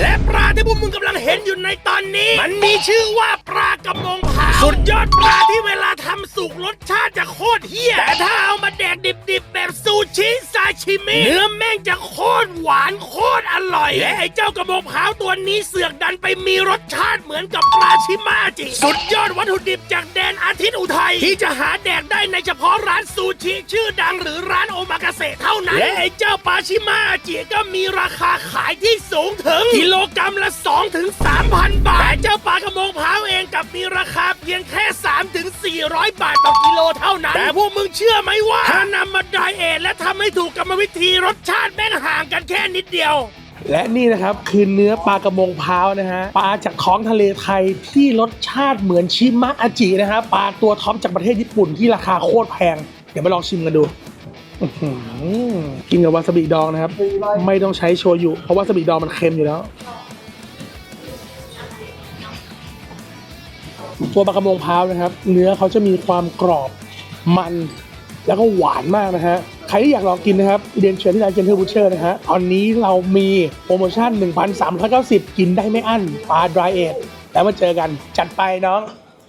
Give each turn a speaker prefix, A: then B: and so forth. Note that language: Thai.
A: และปลาที่พวกมึงกำลังเห็นอยู่ในตอนนี้ มันมีชื่อว่าปลากระมงเผาสุดยอดปลาที่เวลาทำสุกรสชาติจะโคตรเฮี้ยแต่ถ้าเอามาแดกดิบๆแบบซูชิ ชิมิ เนื้อแม่งจะโคตรหวานโคตรอร่อย และไอ้เจ้ากระมงเผาตัวนี้เสือกดันไปมีรสชาติเหมือนกับปลาชิมาจิ สุดยอดวัตถุดิบจากแดนอาทิตย์อุทัย ที่จะหาแดกได้ในเฉพาะร้านซูชิชื่อดังหรือร้านโอมากาเสะเท่านั้น และไอ้เจ้าปลาชิมาจิก็มีราคาขายที่สูงถึงกิโลกรัมละ2ถึง3,000 บาทแต่เจ้าปลากระมงเผาเองกลับมีราคาเพียงแค่3ถึง400 บาทต่อกิโลเท่านั้น แต่พวกมึงเชื่อไหมว่า ถ้านำมาไดเอ ทและทำให้ถูกกรรมวิธีรสชาติแม่งห่างกันแค่นิดเดียว
B: และนี่นะครับคือเนื้อปลากระมงพร้าวนะฮะปลาจากท้องทะเลไทยที่รสชาติเหมือนชิมะอาจินะฮะปลาตัวท็อปจากประเทศญี่ปุ่นที่ราคาโคตรแพง เดี๋ยวมาลองชิมกันดูอื้อหือกินกับวาซาบิดองนะครับ ไม่ต้องใช้โชยุเพราะวาซาบิดองมันเค็มอยู่แล้ว ตัวปลากระมงพร้าวนะครับ เนื้อเขาจะมีความกรอบมันแล้วก็หวานมากนะฮะ ใครที่อยากลองกินนะครับเรียนเชิญที่ร้านเจนเทอร์บูเชอร์นะฮะตอนนี้เรามีโปรโมชั่น 1,390 กินได้ไม่อั้นปลาดรายเอทแล้วมาเจอกันจัดไปน้อง